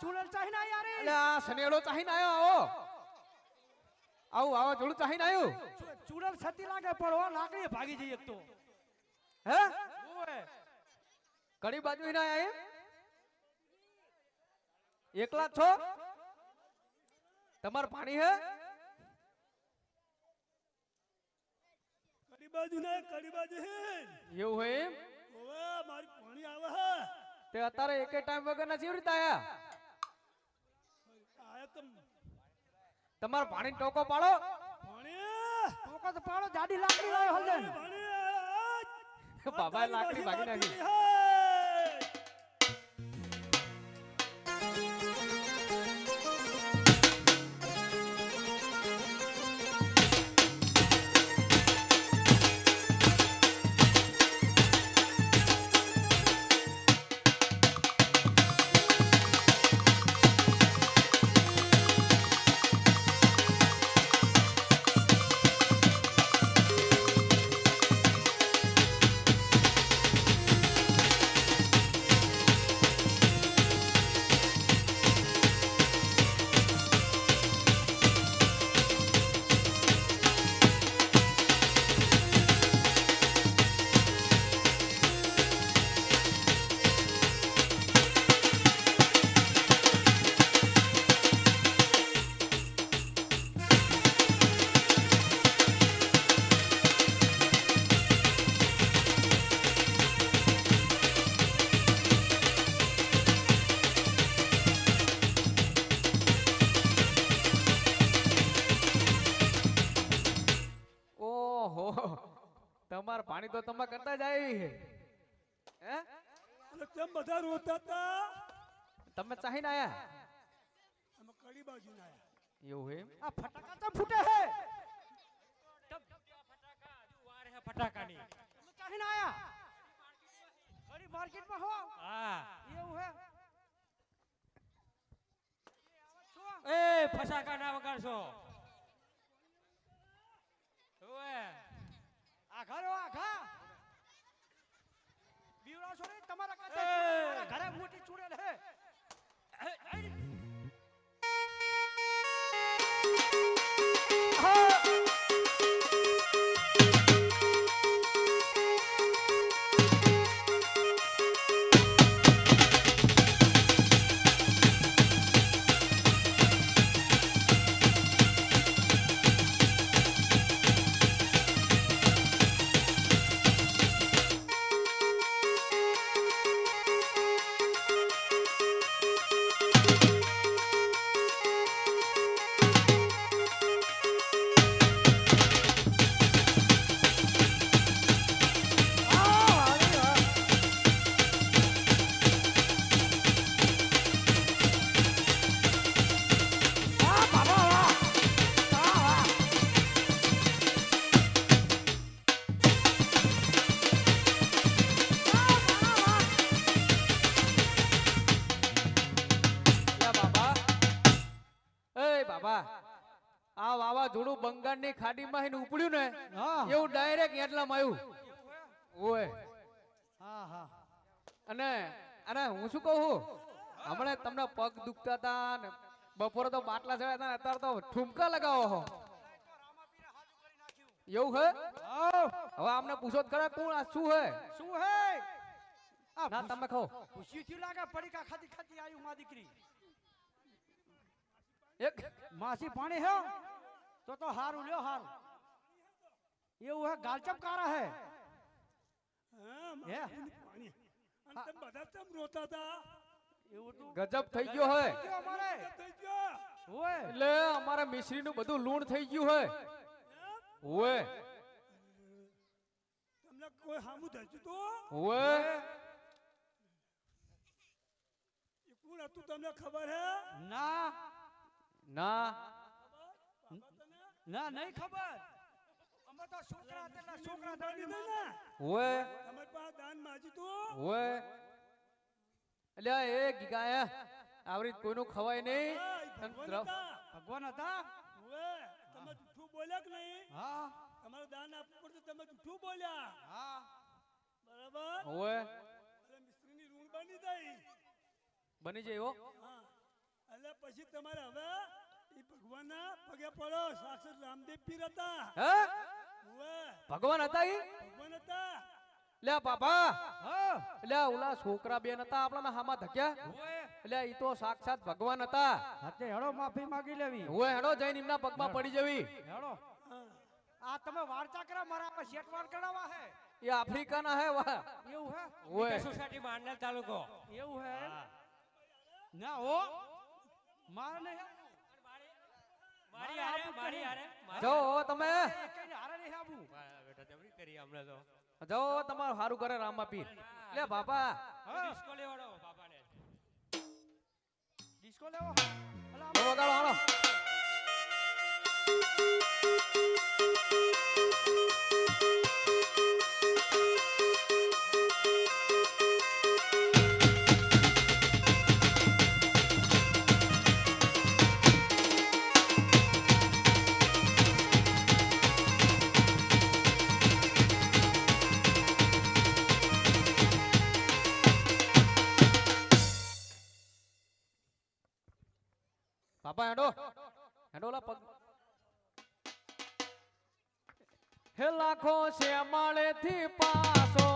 ચૂડલ ચાહી ના યાર એટલે આ સનેડો ચાહીને આવ્યો આવો. આવું વાવાઝોડું ચાહીને આવ્યું ચૂડલ છતી લાગે પણ ઓ લાકડી ભાગી જઈ એક તો. હે? ઓય કડી બાજુ ના આયા એકલા છો? તમાર પાણી હે? કડી બાજુ ને કડી બાજુ હે. એવું હોય એમ? ઓવા મારી પાણી આવે હે. તે અત્યારે એકે ટાઈમ વગર ના કેવી રીતે આયા આયા? તમારે પાણી ટોકો પાડો. ટોકો તો પાડો જાડી લાકડી લાવ્યો પાણી લાકડી ભાગી નાખી. તમારે પાણી તો તમે કરતા જાય હે. અને કેમ બધા રોતા હતા? તમે ચાહી ચાહીને આયા? અમે કડી બાજુ ના આયા. એવું હે આ ફટાકા તો ફૂટે હે તમ ફટાકા જો વાર હે ફટાકાની. તમે ચાહી ના આયા? અરે માર્કેટમાં હો? હા. એવું હે? એ ફટાકા ના વગાડશો. વાવાઝોડું બંગાળની ખાડીમાં હીને ઉપડ્યું ને એવું ડાયરેક્ટ એટલામાં આવ્યું. ઓય. હા હા. અને અને હું શું કહું હમણાં તમને પગ દુખતા હતા ને બપોરે તો બાટલા ચડ્યા હતા અત્યારે તો ઠુમકા લગાવો હો એવું હે? હવે આમને પૂછો ખરા કોણ આ શું હે? શું હે? ના તમે કહો. ખુશી થયું લાગે પડીકા ખાતી ખાતી આવ્યું મા દીકરી. એક માસી પાણી હે? તો તો હારું લ્યો હારું. એવું હે ગાલચમ કારા હે હા હે? મારી પાણી. અને તમે બધા ચમ રોતા હતા? એવું ગજબ થઈ ગયો હે. કયો અમારે? થઈ ગયો? ઓય. એટલે અમારે મિશ્રી નું બધું લૂણ થઈ ગયું હે. ઓય. તમને કોઈ હામું થયું તો? ઓય. એ કોણ હતું તમને ખબર હે? ના. ના. ના નહીં ખબર. અમે તો છોકરા હતા છોકરા બાકી ધણી ને. ઓય. તમારી પાસે દાન માજી તો. ઓય. એટલે એ ગીગાયા આવરી કોઈનું ખવાય નહીં. હા, ઈ અને ભગવાન હતા. ભગવાન તમે જૂઠું બોલ્યા કે નહીં? હા. તમારે દાન આપવું પડતું તમે જૂઠું બોલ્યા. હા. બરાબર? ઓય. એટલે મિસ્ત્રીની રૂણ બની જાય બની જાય હો. હા. એટલે પછી તમારે હવે એ ભગવાનના પગે પડો સાક્ષાત રામદેવ પીર હતા. હે? ભગવાન હતા ઈ? ભગવાન હતા. લે બાપા. લે ઓલા છોકરા બેન હતા આપણા હામાં ધક્યા? ઓય એટલે ઈ તો સાક્ષાત ભગવાન હતા. હાથે હેડો માફી માંગી લેવી. હું હેડો જઈને એમના પગમાં પડી જવી. હેડો આ તમે વાર્તા કરા મારા પર શેઠ વાર કરાવવા હે. એ આફ્રિકાના હે વાહ એવું હે? ઓય સોસાયટી માંડલ તાલુકો. એવું હે? ના ઓ મારે નહીં. મારી હારે મારી હારે. જો તમે હારે નહીં આવવું. બેટા જબરી કરી હમણાં તો. જો તમારું હારું કરે રામા પીર લે બાપા. ડિસ્કો લેવાડો બાપાને. ડિસ્કો લેવો. અલા વગાડો હાલો. બાપા હેડો. હેડો ઓલા પગ. હે લાખો છે થી પાસો.